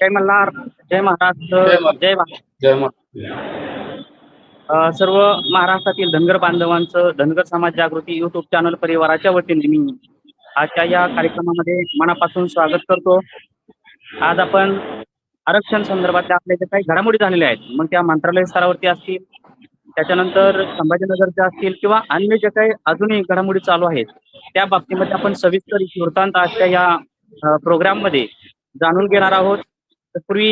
जय मल्हार जय महाराष्ट्र जय. जय सर्व महाराष्ट्रातील धनगर बांधवांचं धनगर समाज जागृती युट्यूब चॅनल परिवाराच्या वतीने मी आजच्या या कार्यक्रमामध्ये मनापासून स्वागत करतो. आज आपण आरक्षण संदर्भातल्या आपल्या ज्या काही घडामोडी झालेल्या आहेत मग त्या मंत्रालय स्तरावरती असतील त्याच्यानंतर संभाजीनगरच्या असतील किंवा अन्य ज्या काही अजूनही घडामोडी चालू आहेत त्या बाबतीमध्ये आपण सविस्तर वृत्तांत आजच्या या प्रोग्राममध्ये जाणून घेणार आहोत. पूर्वी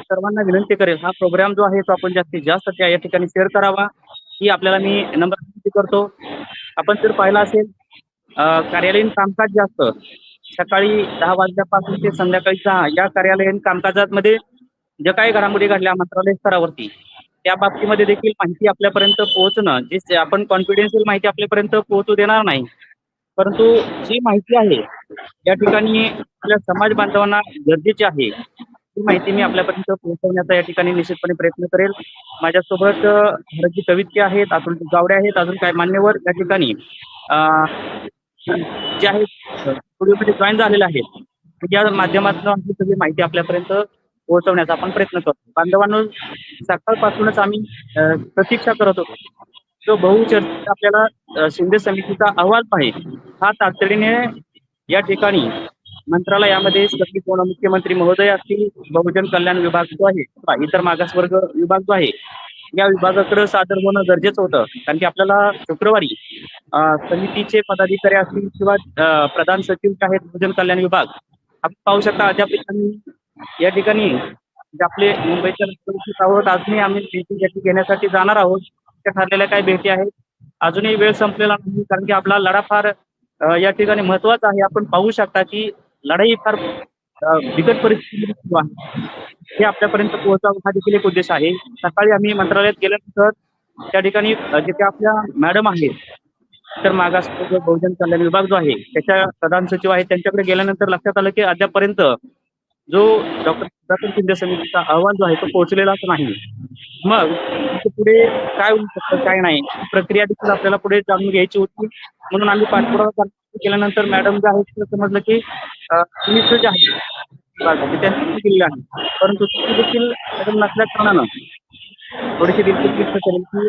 सर्वांना विनंती करेल हा प्रोग्राम जो आहे तो आपण जास्तीत जास्त त्या या ठिकाणी शेअर करावा ही आपल्याला मी नंबर विनंती करतो. आपण जर पाहिलं असेल कार्यालयीन कामकाज जास्त सकाळी दहा वाजल्यापासून ते संध्याकाळी सहा या कार्यालयीन कामकाजामध्ये ज्या काही घडामोडी घडल्या मंत्रालय स्तरावरती त्या बाबतीमध्ये देखील माहिती आपल्यापर्यंत पोहोचणं जे आपण कॉन्फिडेन्शियल माहिती आपल्यापर्यंत पोहोचू देणार नाही. परंतु जी माहिती आहे या ठिकाणी आपल्या समाज बांधवांना गरजेची आहे ही माहिती मी आपल्यापर्यंत पोहोचवण्याचा या ठिकाणी निश्चितपणे प्रयत्न करेल. माझ्यासोबत अ, भारतजी कवितके आहेत अतुल गावडे आहेत अजून काय मान्यवर या ठिकाणी. जे आहेत स्टुडिओमध्ये जॉईन झालेले आहेत. या माध्यमातून आमची सगळी माहिती आपल्यापर्यंत पोहोचवण्याचा आपण प्रयत्न करतो. बांधवांनो सकाळपासूनच आम्ही प्रतीक्षा करत होतो. जो बहुचर्चित आपल्याला शिंदे समितीचा अहवाल पाहिजे हा तातडीने या ठिकाणी मंत्रालयामध्ये सगळी कोण मुख्यमंत्री महोदय असतील बहुजन कल्याण विभाग जो आहे इतर मागासवर्ग विभाग जो आहे या विभागाकडे सादर होणं गरजेचं होतं. कारण की आपल्याला शुक्रवारी समितीचे पदाधिकारी असतील किंवा प्रधान सचिव जे आहेत बहुजन कल्याण विभाग आपण पाहू शकता अद्याप या ठिकाणी जे आपले मुंबईच्या आहोत अजूनही आम्ही भेटी भेटी घेण्यासाठी जाणार आहोत. त्या ठरलेल्या काही भेटी आहेत. अजूनही वेळ संपलेला नाही कारण की आपला लढा फार या ठिकाणी महत्त्वाचा आहे. आपण पाहू शकता की लढाई फार बिकट परिस्थिती सुरू आहे. हे आपल्यापर्यंत पोहोचावं हा देखील एक उद्देश आहे. सकाळी आम्ही मंत्रालयात गेल्यानंतर त्या ठिकाणी जिथे आपल्या मॅडम आहेत तर मागास बहुजन कल्याण विभाग जो आहे त्याच्या प्रधान सचिव आहेत त्यांच्याकडे गेल्यानंतर लक्षात आलं की अद्यापर्यंत जो डॉक्टर सुधाकर शिंदे समितीचा अहवाल जो आहे तो पोहोचलेलाच नाही. मग पुढे काय होऊ शकतं काय नाही प्रक्रिया देखील आपल्याला पुढे जाणून घ्यायची होती. म्हणून आम्ही पाठपुरावा केल्यानंतर मॅडम जे आहेत समजलं की अं, जे आहे त्यांनी केलेलं आहे. परंतु ती देखील मॅडम नसल्या कारणानं थोडीशी दिलगिरी व्यक्त करेल की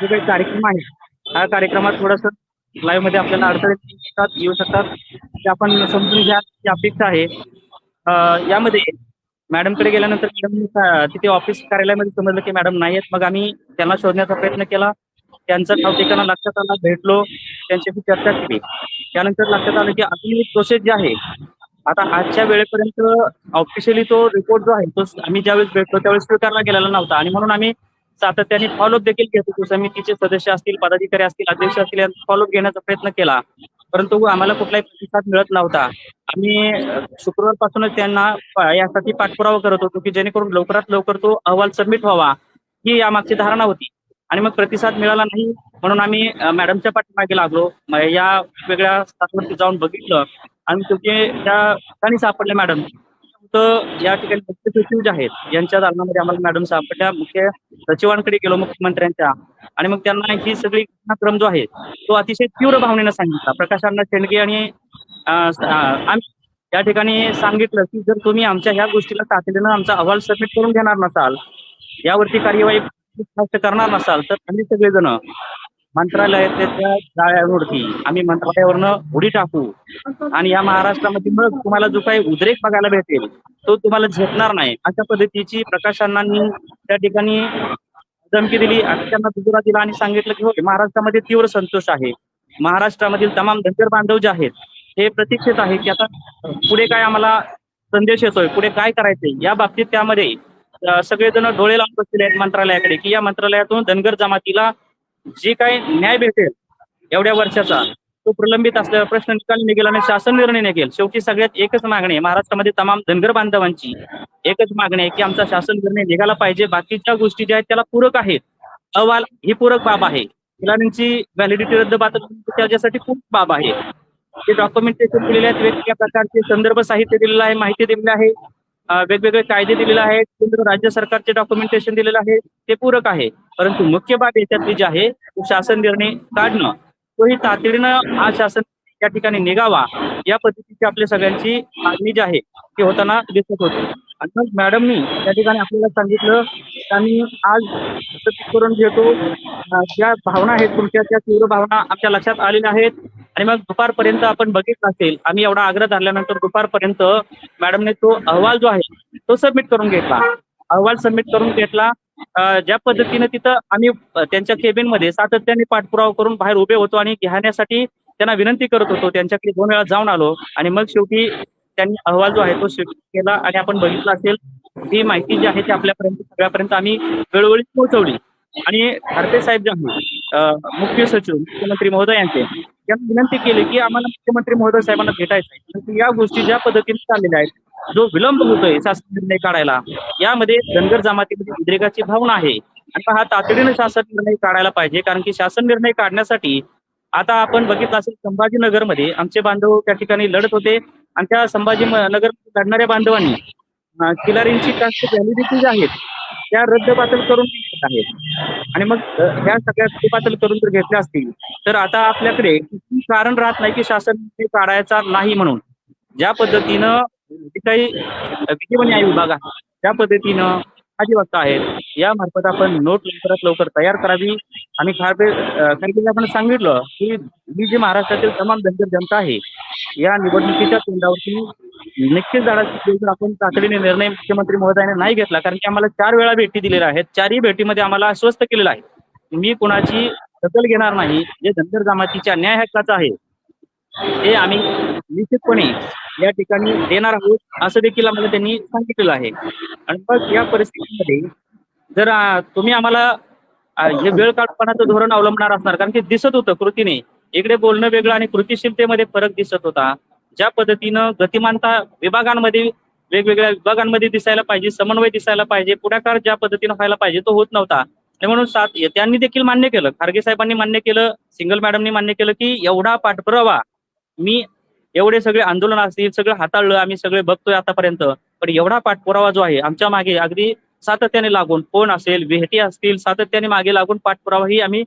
जो काही कार्यक्रम आहे हा कार्यक्रमात थोडंसं लाईव्हमध्ये आपल्याला अडथळे येऊ शकतात येऊ शकतात. ते आपण समजून घ्या ही अपेक्षा आहे यामध्ये मॅडमकडे गेल्यानंतर मॅडम तिथे ऑफिस कार्यालयामध्ये समजलं की मॅडम नाही आहेत. मग आम्ही त्यांना शोधण्याचा प्रयत्न केला. त्यांचं नाव ठिकाणा लक्षात आला भेटलो त्यांच्याशी चर्चा केली. त्यानंतर लक्षात आलं की अजून एक प्रोसेस जी आहे आता आजच्या वेळेपर्यंत ऑफिशियली तो रिपोर्ट जो आहे तो आम्ही ज्यावेळेस भेटलो त्यावेळेस स्वीकारला गेलेला नव्हता. आणि म्हणून आम्ही सातत्याने फॉलोअप देखील घेतो समितीचे सदस्य असतील पदाधिकारी असतील अध्यक्ष असतील यांचा फॉलोअप घेण्याचा प्रयत्न केला. परंतु आम्हाला कुठलाही प्रतिसाद मिळत नव्हता. आम्ही शुक्रवारपासूनच त्यांना यासाठी पाठपुरावा करत होतो की जेणेकरून लवकरात लवकर तो अहवाल सबमिट व्हावा ही यामागची धारणा होती. आणि मग प्रतिसाद मिळाला नाही म्हणून आम्ही मॅडमच्या पाठीमागे लागलो. या वेगवेगळ्या स्थानावरती जाऊन बघितलं आणि तुमचे त्या ठिकाणी सापडले मॅडम. तर या ठिकाणी मुख्य सचिव जे आहेत यांच्या दालनामध्ये आम्हाला मॅडम सापडल्या. मुख्य सचिवांकडे गेलो मुख्यमंत्र्यांच्या. आणि मग त्यांना ही सगळी घटनाक्रम जो आहे तो अतिशय तीव्र भावनेनं सांगितला. प्रकाश अण्णा शेंडगे आणि आम्ही या ठिकाणी सांगितलं की जर तुम्ही आमच्या ह्या गोष्टीला तातडीनं आमचा अहवाल सबमिट करून घेणार नसाल यावरती कार्यवाही स्पष्ट करणार नसाल तर आम्ही सगळेजण मंत्रालयाच्या जाळ्यावरती आम्ही मंत्रालयावरनं उडी टाकू. आणि या महाराष्ट्रामध्ये मग तुम्हाला जो काही उद्रेक बघायला भेटेल तो तुम्हाला झेपणार नाही. अशा पद्धतीची प्रकाश त्या ठिकाणी धमकी दिली आणि त्यांना दुजोरा दिला आणि सांगितलं की होय महाराष्ट्रामध्ये तीव्र संतोष आहे. महाराष्ट्रामधील तमाम धनगर बांधव जे आहेत हे प्रतीक्षेत आहे की आता पुढे काय आम्हाला संदेश येतोय पुढे काय करायचंय? या बाबतीत त्यामध्ये सगळेजण डोळे लावून बसलेले आहेत मंत्रालयाकडे की या मंत्रालयातून धनगर जमातीला जे काही न्याय भेटेल एवढ्या वर्षाचा तो प्रलंबित असलेला प्रश्न निकाली निघेल आणि शासन निर्णय निघेल. शेवटी सगळ्यात एकच मागणी आहे महाराष्ट्रामध्ये तमाम धनगर बांधवांची एकच मागणी आहे की आमचा शासन निर्णय निघाला पाहिजे बाकीच्या गोष्टी ज्या आहेत त्याला पूरक आहेत. अहवाल ही पूरक बाब आहे. मुलांची व्हॅलिडिटी रद्द त्याच्यासाठी पूरक बाब आहे. जे डॉक्युमेंटेशन दिलेले आहेत वेगवेगळ्या प्रकारचे संदर्भ साहित्य दिलेलं आहे माहिती दिलेली आहे. वेगवेगळे कायदे दिलेले आहेत केंद्र राज्य सरकारचे डॉक्युमेंटेशन दिलेलं आहे ते पूरक आहे. परंतु मुख्य बाब याच्यातली जी आहे शासन निर्णय काढणं. तोही तातडीनं हा शासन या ठिकाणी निघावा या पद्धतीची आपल्या सगळ्यांची मागणी जी आहे ती होताना दिसत होती. आणि मग मॅडमनी त्या ठिकाणी आपल्याला सांगितलं की आम्ही आज करून घेतो. ज्या भावना आहेत तुमच्या त्या तीव्र भावना आमच्या लक्षात आलेल्या आहेत. आणि मग दुपारपर्यंत आपण बघितलं असेल आम्ही एवढा आग्रह धरल्यानंतर दुपारपर्यंत मॅडमने तो अहवाल जो आहे तो सबमिट करून घेतला. अहवाल सबमिट करून घेतला. ज्या पद्धतीने तिथं आम्ही त्यांच्या केबिनमध्ये सातत्याने पाठपुरावा करून बाहेर उभे होतो आणि घेण्यासाठी त्यांना विनंती करत होतो त्यांच्याकडे दोन वेळा जाऊन आलो. आणि मग शेवटी त्यांनी अहवाल जो आहे तो स्वीकार केला आणि आपण बघितलं असेल ही माहिती जी आहे ती आपल्यापर्यंत सगळ्यापर्यंत आम्ही वेळोवेळी पोहोचवली. आणि खारते साहेब जे आहेत मुख्य सचिव मुख्यमंत्री महोदय यांचे यांना विनंती केली की आम्हाला मुख्यमंत्री महोदय साहेबांना भेटायचं आहे. या गोष्टी ज्या पद्धतीने चाललेल्या आहेत जो विलंब होतोय शासन निर्णय काढायला यामध्ये धनगर जमातीमध्ये उद्रेकाची भावना आहे. आता हा तातडीने शासन निर्णय काढायला पाहिजे कारण की शासन निर्णय काढण्यासाठी आता आपण बघितलं असेल संभाजीनगरमध्ये आमचे बांधव त्या ठिकाणी लढत होते. आणि त्या संभाजी नगर लढणाऱ्या बांधवांनी किलारींची कास्ट व्हॅलिडिटी आहेत त्या रद्दबातल करून घेत आहेत. आणि मग ह्या सगळ्या रद्दबातल करून जर घेतल्या असतील तर आता आपल्याकडे किती कारण राहत नाही की शासन काढायचा नाही म्हणून ज्या पद्धतीनं जे काही विधी न्याय विभाग आहे त्या पद्धतीनं अधिवक्ता आहेत या मार्फत आपण नोट लवकरात लवकर तयार करावी. आणि खारपे आपण सांगितलं की ही जी महाराष्ट्रातील तमाम धनगर जनता आहे या निवडणुकीच्या तोंडावरती निश्चित झाडाची जर आपण तातडीने निर्णय मुख्यमंत्री महोदयाने नाही घेतला कारण की आम्हाला चार वेळा भेटी दिलेल्या आहेत चारही भेटीमध्ये आम्हाला आश्वस्त केलेलं आहे. मी कुणाची दखल घेणार नाही जे धनगर जमातीच्या न्याय हक्काचं आहे ते आम्ही निश्चितपणे या ठिकाणी देणार आहोत असं देखील आम्हाला त्यांनी सांगितलेलं आहे. आणि मग या परिस्थितीमध्ये जर तुम्ही आम्हाला हे वेळ काढपणाचं धोरण अवलंबणार असणार कारण की दिसत होतं कृतीने. इकडे बोलणं वेगळं आणि कृतीशीलतेमध्ये फरक दिसत होता. ज्या पद्धतीनं गतिमानता विभागांमध्ये वेगवेगळ्या विभागांमध्ये दिसायला पाहिजे समन्वय दिसायला पाहिजे पुढाकार ज्या पद्धतीनं व्हायला पाहिजे तो होत नव्हता. आणि म्हणून सात त्यांनी देखील मान्य केलं खारगे साहेबांनी मान्य केलं सिंगल मॅडमनी मान्य केलं की एवढा पाठपुरावा मी एवढे सगळे आंदोलन असतील सगळं हाताळलं आम्ही सगळे बघतोय आतापर्यंत. पण एवढा पाठपुरावा जो आहे आमच्या मागे अगदी सातत्याने लागून फोन असेल भेटी असतील सातत्याने मागे लागून पाठपुरावा ही आम्ही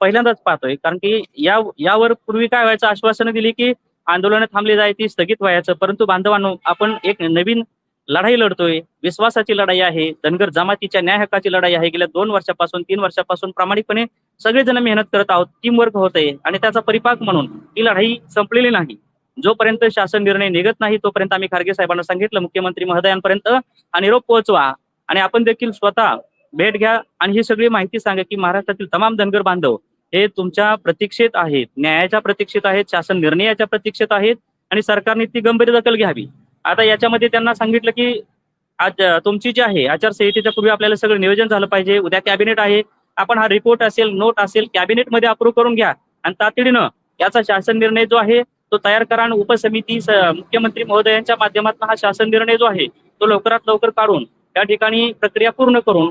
पहिल्यांदाच पाहतोय. कारण की या यावर पूर्वी काय व्हायचं आश्वासनं दिली की आंदोलनं थांबली जायची स्थगित व्हायचं. परंतु बांधवांनो आपण एक नवीन लढाई लढतोय. विश्वासाची लढाई आहे धनगर जमातीच्या न्याय हक्काची लढाई आहे. गेल्या दोन वर्षापासून तीन वर्षापासून प्रामाणिकपणे सगळेजण मेहनत करत आहोत टीम वर्क होत आहे आणि त्याचा परिपाक म्हणून ही लढाई संपलेली नाही. जोपर्यंत शासन निर्णय निघत नाही तोपर्यंत आम्ही खारगे साहेबांना सांगितलं मुख्यमंत्री महोदयांपर्यंत हा निरोप पोहोचवा आणि आपण देखील स्वतः भेट घ्या आणि ही सगळी माहिती सांगा की महाराष्ट्रातील तमाम धनगर बांधव हे तुमच्या प्रतीक्षेत आहेत न्यायाच्या प्रतीक्षेत आहेत शासन निर्णयाच्या प्रतीक्षेत आहेत आणि सरकारने ती गंभीर दखल घ्यावी. आता याच्यामध्ये त्यांना सांगितलं की आज तुमची जी आहे आचारसंहितेच्या पूर्वी आपल्याला सगळं नियोजन झालं पाहिजे उद्या कॅबिनेट आहे आपण हा रिपोर्ट असेल नोट असेल कॅबिनेटमध्ये अप्रूव्ह करून घ्या. आणि तातडीनं याचा शासन निर्णय जो आहे तो तयार करा आणि उपसमिती मुख्यमंत्री महोदयांच्या माध्यमातून हा शासन निर्णय जो आहे तो लवकरात लवकर काढून त्या ठिकाणी प्रक्रिया पूर्ण करून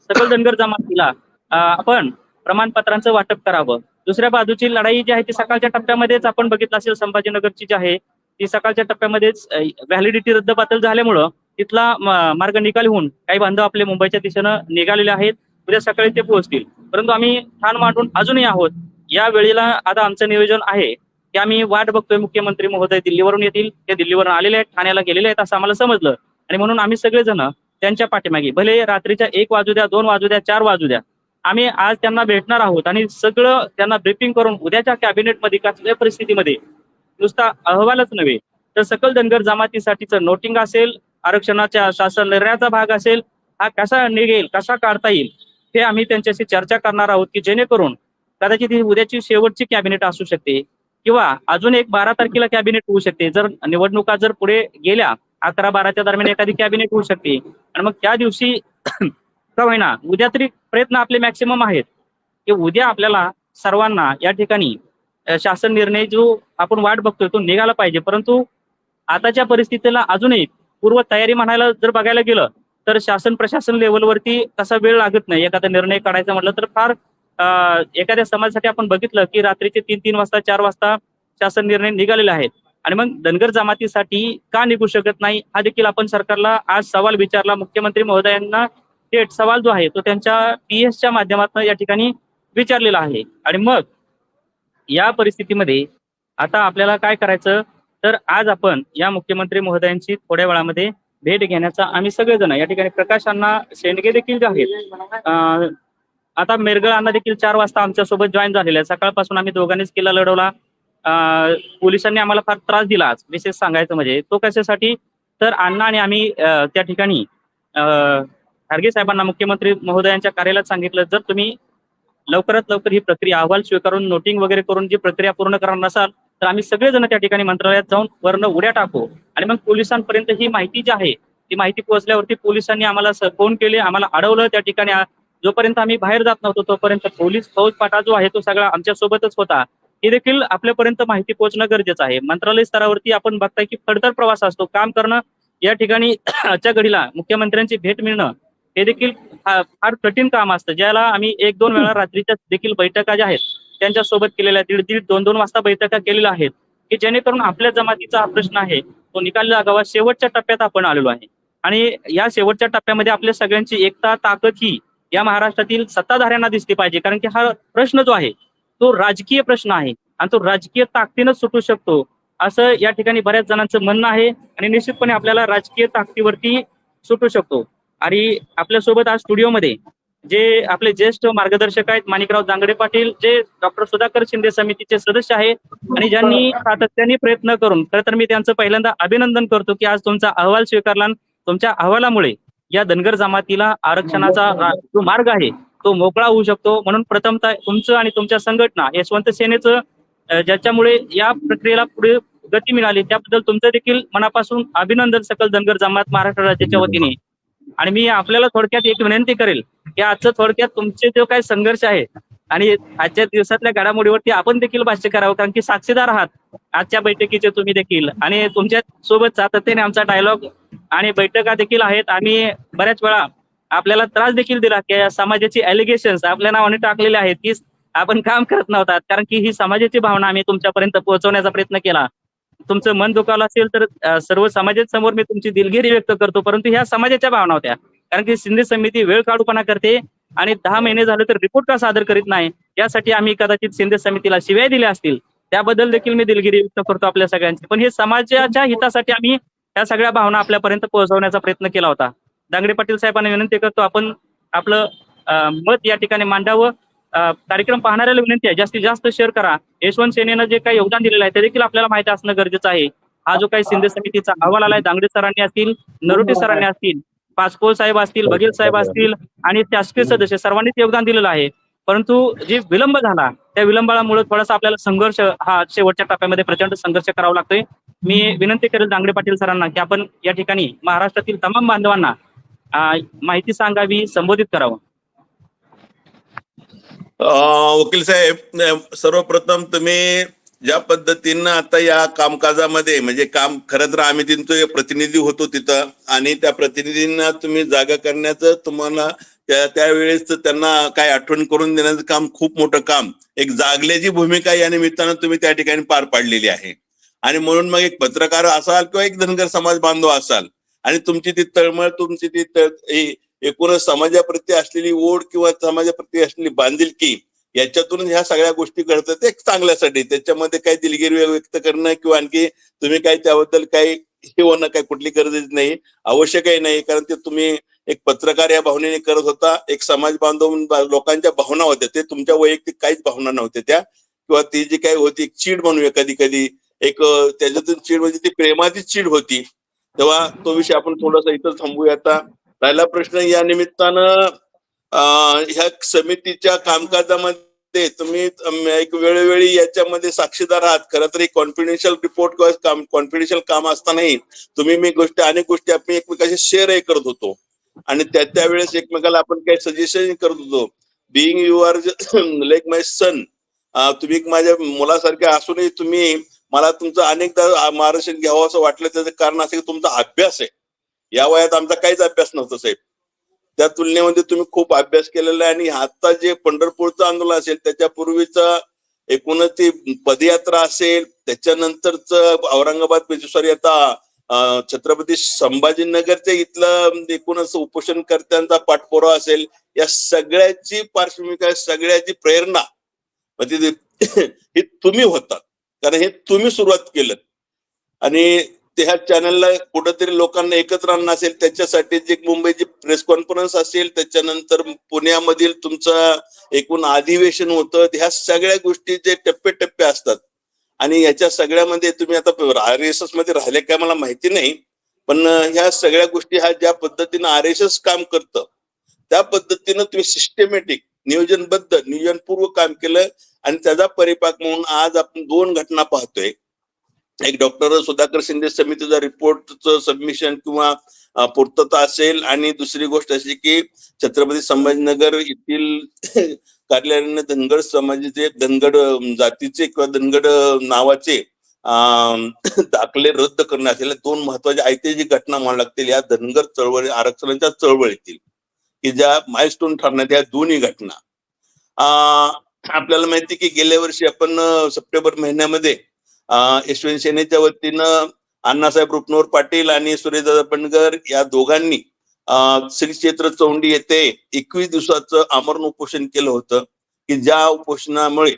सकल धनगर जमातीला आपण प्रमाणपत्रांचं वाटप करावं. दुसऱ्या बाजूची लढाई जी आहे ती सकाळच्या टप्प्यामध्येच आपण बघितलं असेल संभाजीनगरची जी आहे ती सकाळच्या टप्प्यामध्येच व्हॅलिडिटी रद्दबातल झाल्यामुळं तिथला मार्ग निकाली होऊन काही बांधव आपले मुंबईच्या दिशेनं निघालेले आहेत. उद्या सकाळी ते पोहोचतील. परंतु आम्ही ठाण मांडून अजूनही आहोत. या वेळेला आता आमचं नियोजन आहे. की आम्ही वाट बघतोय मुख्यमंत्री महोदय दिल्लीवरून येतील. ते दिल्लीवरून आलेले आहेत ठाण्याला गेलेले आहेत असं आम्हाला समजलं. आणि म्हणून आम्ही सगळेजण त्यांच्या पाठीमागे भले रात्रीच्या एक वाजू द्या दोन वाजू द्या चार वाजू द्या आम्ही आज त्यांना भेटणार आहोत आणि सगळं त्यांना ब्रिफिंग करून उद्याच्या कॅबिनेटमध्ये कसल्या परिस्थितीमध्ये नुसता अहवालच नव्हे तर सकल धनगर जमातीसाठीचं नोटिंग असेल आरक्षणाच्या शासन निर्णयाचा भाग असेल हा कसा निघेल कसा काढता येईल हे आम्ही त्यांच्याशी चर्चा करणार आहोत की जेणेकरून कदाचित ही उद्याची शेवटची कॅबिनेट असू शकते. किंवा अजून एक बारा तारखेला कॅबिनेट होऊ शकते. जर निवडणुका जर पुढे गेल्या अकरा बाराच्या दरम्यान एखादी कॅबिनेट होऊ शकते. आणि मग त्या दिवशी का होईना उद्या तरी प्रयत्न आपले मॅक्सिमम आहेत. की उद्या आपल्याला सर्वांना या ठिकाणी शासन निर्णय जो आपण वाट बघतोय तो निघाला पाहिजे. परंतु आताच्या परिस्थितीला अजूनही पूर्व तयारी म्हणायला जर बघायला गेलं तर शासन प्रशासन लेवलवरती तसा वेळ लागत नाही. एखादा निर्णय काढायचा म्हटलं तर फार एखाद्या समाजासाठी आपण बघितलं की रात्रीचे तीन तीन वाजता चार वाजता शासन निर्णय निघालेले आहेत. आणि मग धनगर जमातीसाठी का निघू शकत नाही हा देखील आपण सरकारला आज सवाल विचारला. मुख्यमंत्री महोदयांना थेट सवाल जो आहे तो त्यांच्या पी च्या माध्यमातून या ठिकाणी विचारलेला आहे. आणि मग या परिस्थितीमध्ये आता आपल्याला काय करायचं? तर आज आपण या मुख्यमंत्री महोदयांची थोड्या वेळामध्ये भेट घेण्याचा आम्ही सगळेजण या ठिकाणी प्रकाशांना शेंडगे देखील जे आहेत आता मेरगळ अण्णा देखील चार वाजता आमच्यासोबत जॉईन झालेले आहे सकाळपासून आम्ही दोघांनीच किल्ला लढवला. पोलिसांनी आम्हाला फार त्रास दिला आज विशेष सांगायचं म्हणजे. तो कशासाठी? तर अण्णा आणि आम्ही त्या ठिकाणी खारगे साहेबांना मुख्यमंत्री महोदयांच्या कार्यालयात सांगितलं जर तुम्ही लवकरात लवकर ही प्रक्रिया अहवाल स्वीकारून नोटिंग वगैरे करून जी प्रक्रिया पूर्ण करणार नसाल तर आम्ही सगळेजण त्या ठिकाणी मंत्रालयात जाऊन वर्ण उड्या टाकू. आणि मग पोलिसांपर्यंत ही माहिती जी आहे ती माहिती पोहोचल्यावरती पोलिसांनी आम्हाला फोन केले आम्हाला अडवलं त्या ठिकाणी जोपर्यंत आम्ही बाहेर जात नव्हतो तोपर्यंत पोलीस फौजफाटा जो आहे तो सगळा आमच्या सोबतच होता. हे देखील आपल्यापर्यंत माहिती पोहोचणं गरजेचं आहे. मंत्रालय स्तरावरती आपण बघताय की फडतर प्रवास असतो. काम करणं या ठिकाणी आजच्या घडीला मुख्यमंत्र्यांची भेट मिळणं हे देखील फार कठीण काम असतं. ज्याला आम्ही एक दोन वेळा रात्रीच्या देखील बैठका ज्या आहेत त्यांच्यासोबत केलेल्या दीड दीड दोन दोन वाजता बैठका केलेल्या आहेत. की जेणेकरून आपल्या जमातीचा हा प्रश्न आहे तो निकाल लागावा. शेवटच्या टप्प्यात आपण आलेलो आहे. आणि या शेवटच्या टप्प्यामध्ये आपल्या सगळ्यांची एकता ताकद ही या महाराष्ट्रातील सत्ताधाऱ्यांना दिसली पाहिजे. कारण की हा प्रश्न जो आहे तो राजकीय प्रश्न आहे आणि तो राजकीय ताकदीनच सुटू शकतो. असं या ठिकाणी बऱ्याच जणांचं म्हणणं आहे आणि निश्चितपणे आपल्याला राजकीय ताकदीवरती सुटू शकतो. आणि आपल्यासोबत आज स्टुडिओमध्ये जे आपले ज्येष्ठ मार्गदर्शक आहेत माणिकराव जांगडे पाटील जे डॉक्टर सुधाकर शिंदे समितीचे सदस्य आहे आणि ज्यांनी सातत्याने प्रयत्न करून खरं तर मी त्यांचं पहिल्यांदा अभिनंदन करतो की आज तुमचा अहवाल स्वीकारला आणि तुमच्या अहवालामुळे या धनगर जमातीला आरक्षणाचा जो मार्ग आहे तो मोकळा होऊ शकतो. म्हणून प्रथमतः तुमचं आणि तुमच्या संघटना यशवंत सेनेचं ज्याच्यामुळे या प्रक्रियेला पुढे गती मिळाली त्याबद्दल तुमचं देखील मनापासून अभिनंदन सकल धनगर जमात महाराष्ट्र राज्याच्या वतीने. आणि मी आपल्याला थोडक्यात एक विनंती करेल की आजचं थोडक्यात तुमचे जो काही संघर्ष आहे आणि आजच्या दिवसातल्या घडामोडीवरती आपण देखील भाष्य करावं कारण की साक्षीदार आहात. आजच्या बैठकीचे तुम्ही देखील आणि तुमच्यासोबत सातत्याने आमचा डायलॉग आणि बैठका देखील आहेत. आम्ही बऱ्याच वेळा आपल्याला त्रास देखील दिला की या समाजाची एलिगेशन्स आपल्या नावाने टाकलेले आहेत की आपण काम करत नव्हतात. कारण की ही समाजाची भावना आम्ही तुमच्यापर्यंत पोहोचवण्याचा प्रयत्न केला. तुमचं मन दुखावलं असेल तर सर्व समाजासमोर मी तुमची दिलगिरी व्यक्त करतो. परंतु ह्या समाजाच्या भावना होत्या. कारण की शिंदे समिती वेळ काढूपणा करते आणि दहा महिने झाले तर रिपोर्ट का सादर करीत नाही? यासाठी आम्ही कदाचित शिंदे समितीला शिव्या दिल्या असतील. त्याबद्दल देखील मी दिलगिरी व्यक्त करतो आपल्या सगळ्यांची. पण हे समाजाच्या हितासाठी आम्ही या सगळ्या भावना आपल्यापर्यंत पोहोचवण्याचा प्रयत्न केला होता. दांगडे पाटील साहेबांना विनंती करतो आपण आपलं मत या ठिकाणी मांडावं. कार्यक्रम पाहणाऱ्याला विनंती आहे जास्तीत जास्त शेअर करा. यशवंत सेनेनं जे काही योगदान दिलेलं आहे ते देखील आपल्याला माहिती असणं गरजेचं आहे. हा जो काही शिंदे समितीचा अहवाल आलाय दांगडे सरांनी असतील नरोटे सरांनी असतील पाचपोल साहेब असतील बघेल साहेब असतील आणि शासकीय सदस्य सर्वांनीच योगदान दिलेलं आहे. परंतु जे विलंब झाला त्या विलंबामुळे थोडासा आपल्याला संघर्ष हा शेवटच्या टप्प्यामध्ये प्रचंड संघर्ष करावा लागतोय. मी विनंती करेल दांगडे पाटील सरांना की आपण या ठिकाणी महाराष्ट्रातील तमाम बांधवांना माहिती सांगावी संबोधित करावं. वकील साहेब सर्वप्रथम तुम्ही ज्या पद्धतीनं आता या कामकाजामध्ये म्हणजे काम खरं तर आम्ही तिथं प्रतिनिधी होतो तिथं आणि त्या प्रतिनिधींना तुम्ही जागा करण्याचं तुम्हाला त्या त्यावेळेस त्यांना काय आठवण करून देण्याचं काम खूप मोठं काम. एक जागल्याची भूमिका या निमित्तानं तुम्ही त्या ठिकाणी पार पाडलेली आहे. आणि म्हणून मग एक पत्रकार असाल किंवा एक धनगर समाज बांधव असाल आणि तुमची ती तळमळ तुमची ती तळ- एकूणच समाजाप्रती असलेली ओढ किंवा समाजाप्रती असलेली बांधिलकी याच्यातून ह्या सगळ्या गोष्टी घडतात ते चांगल्यासाठी. त्याच्यामध्ये काही दिलगिरी व्यक्त करणं किंवा आणखी तुम्ही काही त्याबद्दल काही हे होणं काही कुठली गरज नाही आवश्यकही नाही कारण ते तुम्ही एक पत्रकार या भावनेने करत होता. एक समाज बांधव लोकांच्या भावना होत्या. ते तुमच्या वैयक्तिक काहीच भावना नव्हत्या त्या. किंवा ती जी काही होती एक चीड म्हणूया कधी कधी. एक त्याच्यातून चीड म्हणजे ती प्रेमाची चीड होती. तेव्हा तो विषय आपण थोडासा इथं थांबूया आता. राहिला प्रश्न या निमित्तानं ह्या समितीच्या कामकाजामध्ये तुम्ही एक वेळोवेळी याच्यामध्ये साक्षीदार आहात. खरं तर एक कॉन्फिडेन्शियल रिपोर्ट किंवा काम कॉन्फिडेन्शियल काम असतानाही तुम्ही मी गोष्टी अनेक गोष्टी आपण एकमेकाशी शेअरही करत होतो. आणि त्या त्यावेळेस एकमेकाला आपण काही सजेशन करत होतो. Being you are like my son तुम्ही माझ्या मुलासारखे असूनही तुम्ही मला तुमचं अनेकदा मार्गदर्शन घ्यावं असं वाटलं त्याचं कारण असं की तुमचा अभ्यास आहे. या वयात आमचा काहीच अभ्यास नव्हता साहेब. त्या तुलनेमध्ये तुम्ही खूप अभ्यास केलेला आहे आणि आता जे पंढरपूरचं आंदोलन असेल त्याच्यापूर्वीचं एकूणच ती पदयात्रा असेल त्याच्यानंतरच औरंगाबाद सॉरी आता छत्रपती संभाजीनगरच्या इथलं एकूणच उपोषणकर्त्यांचा पाठपुरावा असेल या सगळ्याची पार्श्वभूमी सगळ्याची प्रेरणा म्हणजे हे तुम्ही होता कारण हे तुम्ही सुरुवात केलं. आणि ते ह्या चॅनलला कुठंतरी लोकांना एकत्र आणणं असेल त्याच्यासाठी जे मुंबईची प्रेस कॉन्फरन्स असेल त्याच्यानंतर पुण्यामधील तुमचं एकूण अधिवेशन होतं ह्या सगळ्या गोष्टी जे टप्पे टप्पे असतात आणि याच्या सगळ्यामध्ये तुम्ही आता आर एस एसमध्ये राहिले काय मला माहिती नाही पण ह्या सगळ्या गोष्टी ह्या ज्या पद्धतीनं आर एस एस काम करतं त्या पद्धतीनं तुम्ही सिस्टमॅटिक नियोजनबद्ध नियोजनपूर्व काम केलं आणि त्याचा परिपाक म्हणून आज आपण दोन घटना पाहतोय. एक डॉक्टर सुधाकर शिंदे समितीचा रिपोर्टचं सबमिशन किंवा पूर्तता असेल आणि दुसरी गोष्ट अशी की छत्रपती संभाजीनगर येथील कार्यालयाने धनगड समाजाचे धनगड जातीचे किंवा धनगड नावाचे अं, दाखले रद्द करणे असेल दोन महत्त्वाच्या ऐतिहासिक घटना म्हणावं लागतील. या धनगर चळवळी आरक्षणाच्या चळवळीतील. की ज्या माइलस्टोन ठरण्यात या दोन्ही घटना. अं, आपल्याला माहिती की गेल्या वर्षी आपण सप्टेंबर महिन्यामध्ये यशवंत सेनेच्या वतीनं अण्णासाहेब रुपनोर पाटील आणि सुरेशदादा बनगर या दोघांनी श्री क्षेत्र चौंडी येथे एकवीस दिवसाचं आमरण उपोषण केलं होतं की ज्या उपोषणामुळे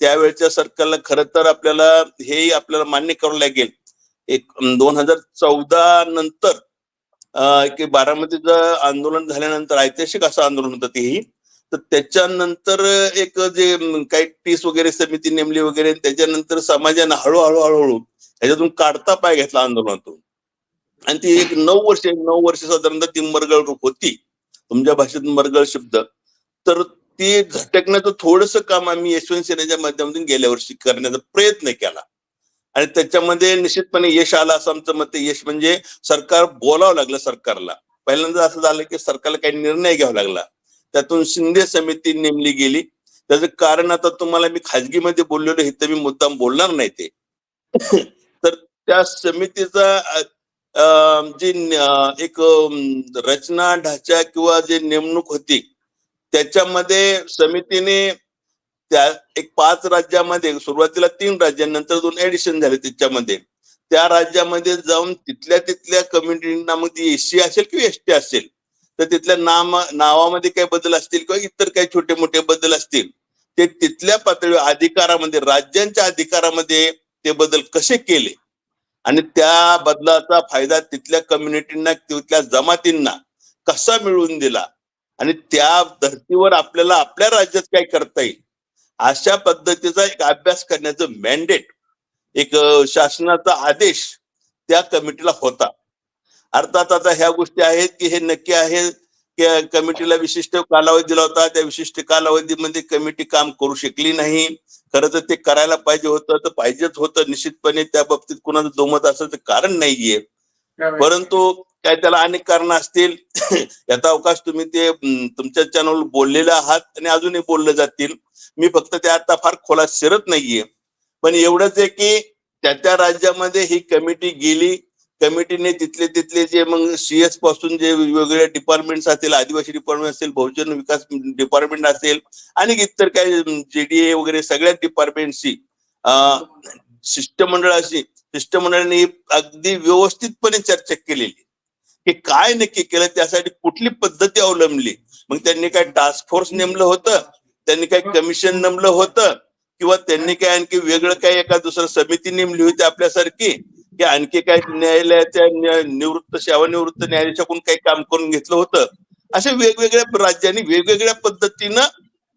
त्यावेळच्या सरकारला खर तर आपल्याला हे आपल्याला मान्य करावं लागेल. एक दोन हजार चौदा नंतर बारामतीचं आंदोलन झाल्यानंतर ऐतिहासिक असं आंदोलन होतं तेही. तर त्याच्यानंतर एक जे काही टीस वगैरे समिती नेमली वगैरे त्याच्यानंतर समाजानं हळूहळू हळूहळू ह्याच्यातून काढता पाय घेतला आंदोलनातून. आणि ती एक नऊ वर्ष नऊ वर्ष साधारणतः ती मरगळ रूप होती. तुमच्या भाषेत मरगळ शब्द. तर ती झटकण्याचं थोडस काम आम्ही यशवंत सेनेच्या माध्यमातून गेल्या वर्षी करण्याचा प्रयत्न केला. आणि त्याच्यामध्ये निश्चितपणे यश आलं असं आमचं मत यश म्हणजे सरकार बोलावं लागलं सरकारला. पहिल्यांदा असं झालं की सरकारला काही निर्णय घ्यावा लागला. त्यातून शिंदे समिती नेमली गेली. त्याचं कारण आता तुम्हाला मी खाजगीमध्ये बोललेलो हे तर मी मुद्दाम बोलणार नाही ते. तर त्या समितीचा जी एक रचना ढाचा किंवा जे नेमणूक होती त्याच्यामध्ये समितीने त्या एक पाच राज्यामध्ये सुरुवातीला तीन राज्यांनंतर दोन ऍडिशन झाले त्याच्यामध्ये. त्या राज्यामध्ये जाऊन तिथल्या तिथल्या कम्युनिटींना मग ती एससी असेल किंवा एसटी असेल तर तिथल्या नाम नावामध्ये काही बदल असतील किंवा इतर काही छोटे मोठे बदल असतील ते तिथल्या पातळीवर अधिकारामध्ये राज्यांच्या अधिकारामध्ये ते बदल कसे केले? आणि त्या बदलाचा फायदा तिथल्या कम्युनिटींना तिथल्या जमातींना कसा मिळवून दिला? आणि त्या धर्तीवर आपल्याला आपल्या राज्यात काय करता येईल? अशा पद्धतीचा एक अभ्यास करण्याचं मॅन्डेट एक शासनाचा आदेश त्या कमिटीला होता. अर्थात आता ह्या गोष्टी आहेत की हे नक्की आहे. की कमिटीला विशिष्ट कालावधी दिला होता. त्या विशिष्ट कालावधीमध्ये कमिटी काम करू शकली नाही. खरं तर ते करायला पाहिजे होतं तर पाहिजेच होतं. निश्चितपणे त्या बाबतीत कुणाचं दोमत असायचं कारण नाहीये. परंतु काय त्याला अनेक कारण असतील याचा अवकाश तुम्ही ते तुमच्या चॅनलवर बोललेले आहात आणि अजूनही बोलले जातील. मी फक्त त्या आता फार खोलात शिरत नाहीये. पण एवढंच आहे की त्या त्या राज्यामध्ये ही कमिटी गेली कमिटीने तिथले तिथले जे मग सीएसपासून जे वेगवेगळे डिपार्टमेंट असतील आदिवासी डिपार्टमेंट असेल बहुजन विकास डिपार्टमेंट असेल आणि इतर काही जेडीए वगैरे सगळ्या डिपार्टमेंटशी शिष्टमंडळाशी शिष्टमंडळाने अगदी व्यवस्थितपणे चर्चा केलेली. की काय नक्की केलं त्यासाठी कुठली पद्धती अवलंबली. मग त्यांनी काय टास्क फोर्स नेमलं होतं त्यांनी काय कमिशन नेमलं होतं किंवा त्यांनी काय आणखी वेगळं काय एका दुसरं समिती नेमली होती आपल्यासारखी की आणखी काय न्यायालयाच्या निवृत्त सेवानिवृत्त न्यायाधीशाकडून काही काम करून घेतलं होतं. असे वेगवेगळ्या राज्यांनी वेगवेगळ्या पद्धतीनं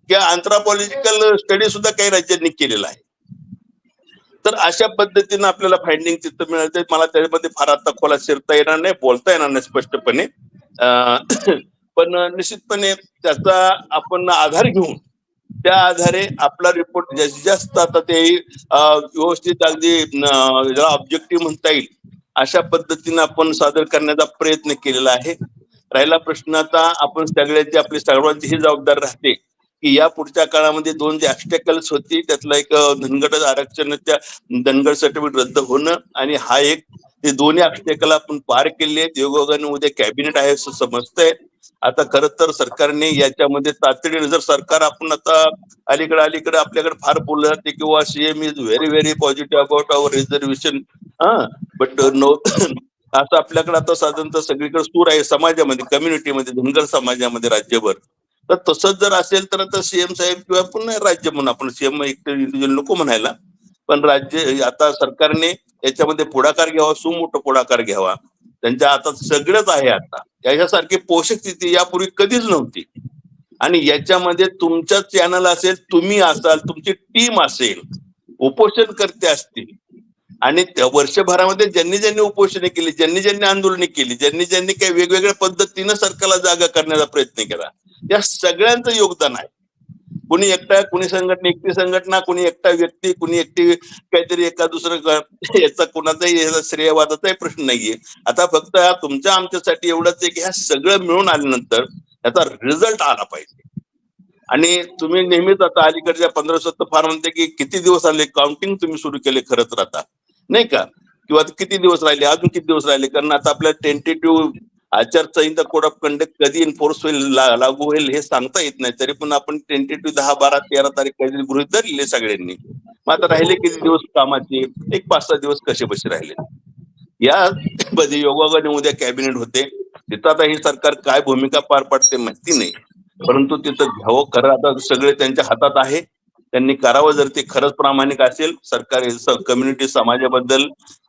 किंवा अँथ्रोपॉलॉजिकल स्टडी सुद्धा काही राज्यांनी केलेला आहे. तर अशा पद्धतीनं आपल्याला फाइंडिंग तिथं मिळते मला त्याच्यामध्ये फार आता खोला शिरता येणार नाही बोलता येणार नाही स्पष्टपणे. पण निश्चितपणे त्याचा आपण आधार घेऊन त्या आधारे आपला रिपोर्ट जास्तीत जास्त आता ते व्यवस्थित अगदी ऑब्जेक्टिव्ह म्हणता येईल. अशा पद्धतीने आपण सादर करण्याचा प्रयत्न केलेला आहे. राहिला प्रश्न आता आपण सगळ्याची आपली सर्वांची ही जबाबदार राहते की या पुढच्या काळामध्ये दोन जे ऑब्स्टॅकल्स होती त्यातला एक धनगड आरक्षणाच्या धनगड सर्टिफिकेट रद्द होणं आणि हा एक ते दोन्ही ऑब्स्टॅकल आपण पार केले आहेत. योगायोगाने उद्या कॅबिनेट आहे असं समजतंय. आता खर तर सरकारने याच्यामध्ये तातडीने जर सरकार आपण आता अलीकडे अलीकडे आपल्याकडे फार बोललं जाते किंवा CM is very very positive about our reservation हा बट नो असं आपल्याकडे आता साधारणतः सगळीकडे सूर आहे समाजामध्ये कम्युनिटीमध्ये धनगर समाजामध्ये राज्यभर. तर तसंच जर असेल तर आता सीएम साहेब किंवा पुन्हा राज्य म्हणून आपण सीएम एक इंडिव्हिज्युअल नको म्हणायला. पण राज्य आता सरकारने याच्यामध्ये पुढाकार घ्यावा सुमोठा पुढाकार घ्यावा. त्यांच्या हातात सगळंच आहे आता. याच्यासारखी पोषक स्थिती यापूर्वी कधीच नव्हती. आणि याच्यामध्ये तुमचं चॅनल असेल तुम्ही असाल तुमची टीम असेल उपोषणकर्ते असतील. आणि त्या वर्षभरामध्ये ज्यांनी ज्यांनी उपोषणे केली ज्यांनी ज्यांनी आंदोलने केली ज्यांनी ज्यांनी काही वेगवेगळ्या पद्धतीनं सरकारला जागा करण्याचा प्रयत्न केला या सगळ्यांचं योगदान आहे. कुणी एकटा कुणी संघटना एकटी संघटना कुणी एकटा व्यक्ती कुणी एकटी काहीतरी एका दुसरं याचा कुणाचाही याचा श्रेयवादाचाही प्रश्न नाहीये. आता फक्त तुमच्या आमच्यासाठी एवढंच आहे की ह्या सगळं मिळून आल्यानंतर याचा रिझल्ट आला पाहिजे. आणि तुम्ही नेहमीच आता अलीकडच्या पंधरा सत्तर फार म्हणते की किती दिवस आले काउंटिंग तुम्ही सुरू केले खरं तर आता. नाही का? किंवा किती दिवस राहिले अजून किती दिवस राहिले? कारण आता आपल्या टेंटेटिव्ह आचारसंहिता कोड ऑफ कंडक्ट कधी एन्फोर्स होईल लागू होईल हे सांगता येत नाही. तरी पण आपण टेंटेटिव्ह दहा बारा तेरा तारीख काहीतरी गृहित धरले सगळ्यांनी. मग आता राहिले किती दिवस कामाचे? एक पाच सहा दिवस कसे बसे राहिले? या मध्ये योगाने उद्या कॅबिनेट होते. तिथं आता हे सरकार काय भूमिका पार पाडते माहिती नाही. परंतु तिथं घ्यावं खरं आता सगळे त्यांच्या हातात आहे. त्यांनी करावं जर ते खरंच प्रामाणिक असेल सरकार कम्युनिटी समाजाबद्दल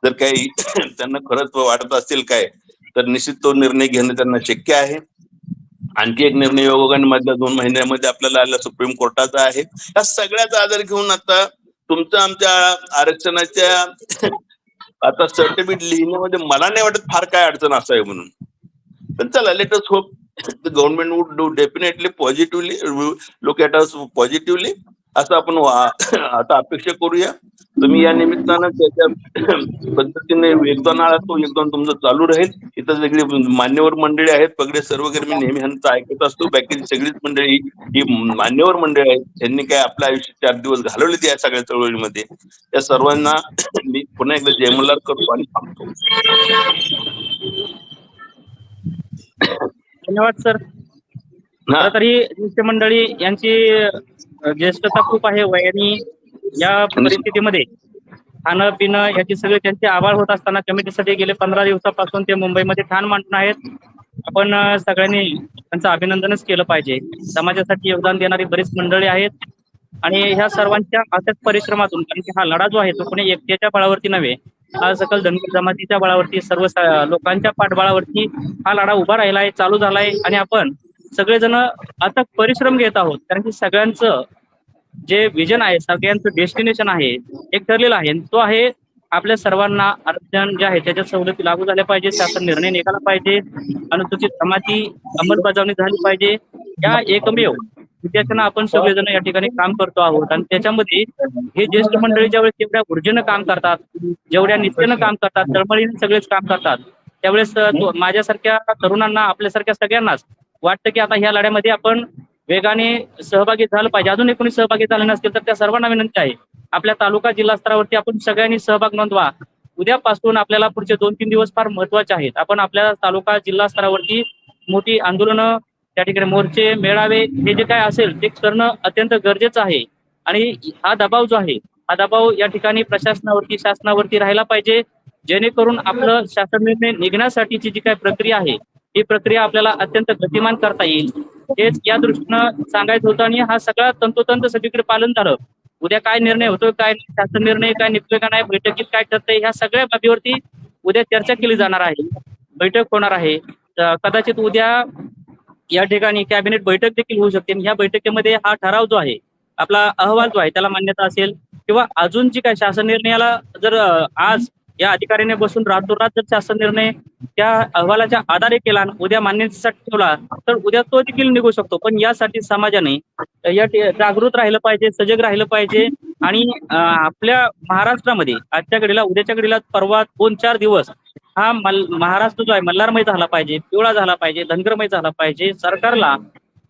जर काही त्यांना खरंच वाटत असेल काय तर निश्चित तो निर्णय घेणं त्यांना शक्य आहे. आणखी एक निर्णय योगांमधल्या दोन महिन्यामध्ये आपल्याला आला सुप्रीम कोर्टाचा आहे. या सगळ्याचा आधार घेऊन आता तुमचं आमच्या आरक्षणाच्या आता सर्टिफिकेट लिहिण्यामध्ये मला नाही वाटत फार काय अडचण असावी म्हणून. पण चला let us hope government would do definitely positively look at us positively असं आपण आता अपेक्षा करूया. तुम्ही या निमित्तानं त्याच्या पद्धतीने योगदान आला तो योगदान तुमचं चालू राहील. इथं सगळी मान्यवर मंडळी आहेत. पगडे सर्व वगैरे मी नेहमी ह्यांचं ऐकत असतो. बाकीची सगळीच मंडळी ही मान्यवर मंडळी आहेत. त्यांनी काय आपलं आयुष्य चार दिवस घालवले या सगळ्या चळवळीमध्ये. त्या सर्वांना मी पुन्हा एकदा जयमल्लार करतो आणि थांबतो. धन्यवाद सर. हा. तरी मंडळी यांची ज्येष्ठता खूप आहे वयानी या परिस्थितीमध्ये खाणं पिणं याची सगळे त्यांचे आभाळ होत असताना कमिटीसाठी गेले पंधरा दिवसापासून ते मुंबईमध्ये ठाण मांडून आहेत. आपण सगळ्यांनी त्यांचं अभिनंदनच केलं पाहिजे. समाजासाठी योगदान देणारी बरीच मंडळी आहेत आणि ह्या सर्वांच्या अशाच परिश्रमातून कारण की हा लढा जो आहे तो कोणी एकट्याच्या बळावरती नव्हे हा सकल धनगर जमातीच्या बळावरती सर्व लोकांच्या पाठबळावरती हा लढा उभा राहिलाय चालू झालाय आणि आपण सगळेजण अथक परिश्रम घेत आहोत. कारण की सगळ्यांचं जे विजन आहे सगळ्यांचं डेस्टिनेशन आहे एक ठरलेलं आहे. आणि तो आहे आपल्या सर्वांना आरक्षण जे आहे त्याच्या सवलती लागू झाल्या पाहिजे शासन निर्णय निघाला पाहिजे अनुसूचित जमाती अंमलबजावणी झाली पाहिजे. या एकमेव विद्यार्थ्यांना आपण सगळेजण या ठिकाणी काम करतो आहोत. आणि त्याच्यामध्ये हे ज्येष्ठ मंडळी ज्यावेळेस जेवढ्या ऊर्जेनं काम करतात जेवढ्या निष्ठेनं काम करतात तळमळीने सगळेच काम करतात त्यावेळेस माझ्यासारख्या तरुणांना आपल्यासारख्या सगळ्यांनाच वाटतं की आता ह्या लढ्यामध्ये आपण वेगाने सहभागी झालं पाहिजे. अजून कोणी सहभागी झालं नसतील तर त्या सर्वांना विनंती आहे. आपल्या तालुका जिल्हा स्तरावरती आपण सगळ्यांनी सहभाग नोंदवा. उद्यापासून आपल्याला पुढचे दोन तीन दिवस फार महत्त्वाचे आहेत. आपण आपल्या तालुका जिल्हा स्तरावरती मोठी आंदोलनं त्या ठिकाणी मोर्चे मेळावे हे जे काय असेल ते करणं अत्यंत गरजेचं आहे. आणि हा दबाव जो आहे हा दबाव या ठिकाणी प्रशासनावरती शासनावरती राहिला पाहिजे. जेणेकरून आपलं शासन निर्णय निघण्यासाठीची जी काय प्रक्रिया आहे ही प्रक्रिया आपल्याला अत्यंत गतिमान करता येईल. हेच या दृष्टीनं सांगायचं होतं आणि हा सगळा तंतोतंत सगळीकडे पालन झालं. उद्या काय निर्णय होतो काय शासन निर्णय काय निघतोय का नाही बैठकीत काय ठरतंय ह्या सगळ्या बाबीवरती उद्या चर्चा केली जाणार आहे. बैठक होणार आहे. कदाचित उद्या या ठिकाणी कॅबिनेट बैठक देखील होऊ शकते. ह्या बैठकीमध्ये हा ठराव जो आहे आपला अहवाल जो आहे त्याला मान्यता असेल. किंवा अजून जी काय शासन निर्णयाला जर आज या अधिकाऱ्याने बसून रातोरात जर शासन निर्णय त्या अहवालाच्या आधारे केला आणि उद्या मान्यतेसाठी ठेवला तर उद्या तो देखील निघू शकतो. पण यासाठी समाजाने या जागृत राहिलं पाहिजे सजग राहिलं पाहिजे आणि आपल्या महाराष्ट्रामध्ये आजच्या घडीला उद्याच्या घडीला परवा दोन चार दिवस हा मल महाराष्ट्र जो आहे मल्हारमय झाला पाहिजे पिवळा झाला पाहिजे धनगरमय झाला पाहिजे. सरकारला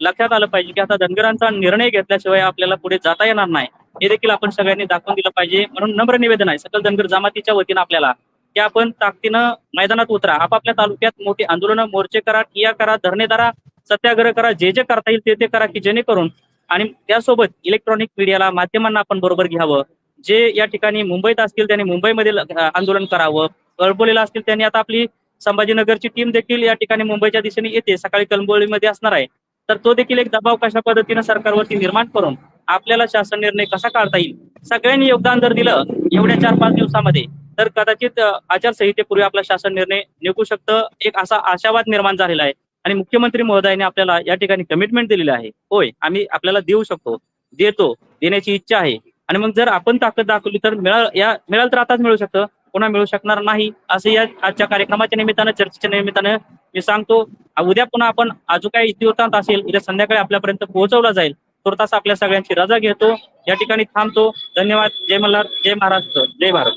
लक्षात आलं पाहिजे की आता धनगरांचा निर्णय घेतल्याशिवाय आपल्याला पुढे जाता येणार नाही. हे देखील आपण सगळ्यांनी दाखवून दिलं पाहिजे. म्हणून नम्र निवेदन आहे सकल धनगर जमातीच्या वतीनं आपल्याला की आपण ताकदीनं मैदानात उतरा. आपापल्या तालुक्यात मोठी आंदोलनं मोर्चे करा किया करा धरणे धरा सत्याग्रह करा जे जे करता येईल ते ते करा की जेणेकरून आणि त्यासोबत इलेक्ट्रॉनिक मीडियाला माध्यमांना आपण बरोबर घ्यावं. जे या ठिकाणी मुंबईत असतील त्यांनी मुंबईमध्ये आंदोलन करावं. कळबोलीला असतील त्यांनी आता आपली संभाजीनगरची टीम देखील या ठिकाणी मुंबईच्या दिशेने येते. सकाळी कळंबोलीमध्ये असणार आहे. तर तो देखील एक दबाव कशा पद्धतीने सरकारवरती निर्माण करून आपल्याला शासन निर्णय कसा काढता येईल? सगळ्यांनी योगदान जर दिलं एवढ्या चार पाच दिवसामध्ये तर कदाचित आचारसंहितेपूर्वी आपला शासन निर्णय निघू शकतं. एक असा आशावाद निर्माण झालेला आहे. आणि मुख्यमंत्री महोदयाने आपल्याला या ठिकाणी कमिटमेंट दिलेली आहे. होय आम्ही आपल्याला देऊ शकतो देतो देण्याची इच्छा आहे. आणि मग जर आपण ताकद दाखवली तर मिळाल या मिळाल तर आताच मिळू शकतं. पुन्हा मिळू शकणार नाही असं या आजच्या कार्यक्रमाच्या निमित्तानं चर्चेच्या निमित्तानं मी सांगतो. उद्या पुन्हा आपण अजून काही इतिवृत्तांत असेल उद्या संध्याकाळी आपल्यापर्यंत पोहोचवला जाईल. तुर्तास आपल्या सगळ्यांची रजा घेतो. या ठिकाणी थांबतो. धन्यवाद. जय मल्हार जय महाराष्ट्र. जय भारत.